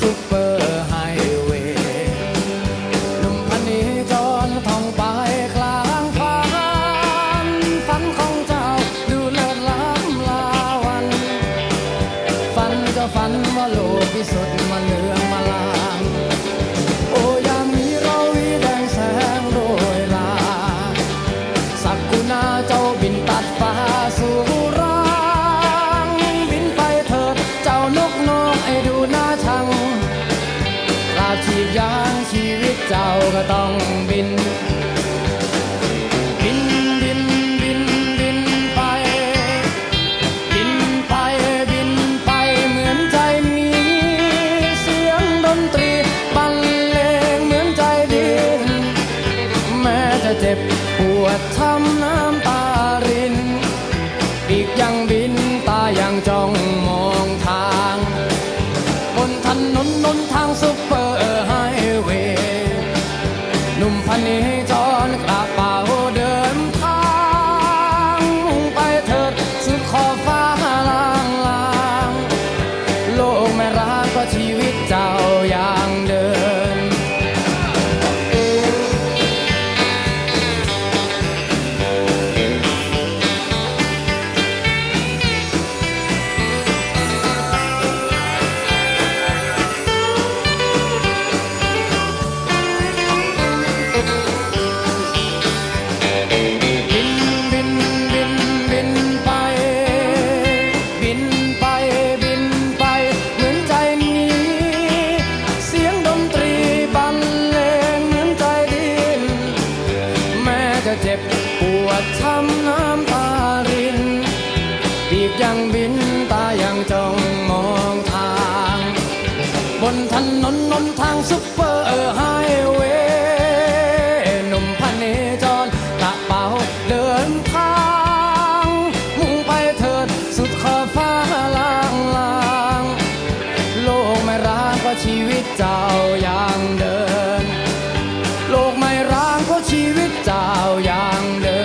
ซุปเปอร์ไฮเวย์ลมพันนีจอนทองไปกลางฟ้าฝันของเจ้าดูเลิศล้ำลาวัน ฝันก็ฝันว่าโลกที่สุดมาเนือมาลาสู่รังบินไปเถิดเจ้านกนกไอ้ดู จ็บปวดช้ำน้ำตาริน ปีกยังบินตายังจ้องมองทาง บนถนนนนทางซุปเปอร์ไฮเวย์หนุ่มพันนี้จรกระเป๋าเดินทางมุ่งไปเถิดสุดขอบฟ้าลางลาง โลกไม่รักก็ชีวิตเจ้าอยาำน้ำตารินปีกยังบินตายังจ้องมองทาง บนถนนนนทางซุปเปอร์ไฮเวย์หนุ่มพเนจรกระเป๋าเดินทาง มุ่งไปเถิดสุดขอบฟ้าลางลางโลกไม่ร้างก็ชีวิตเจ้าอย่างเดิน โลกไม่ร้างก็ชีวิตเจ้าอย่างเดิน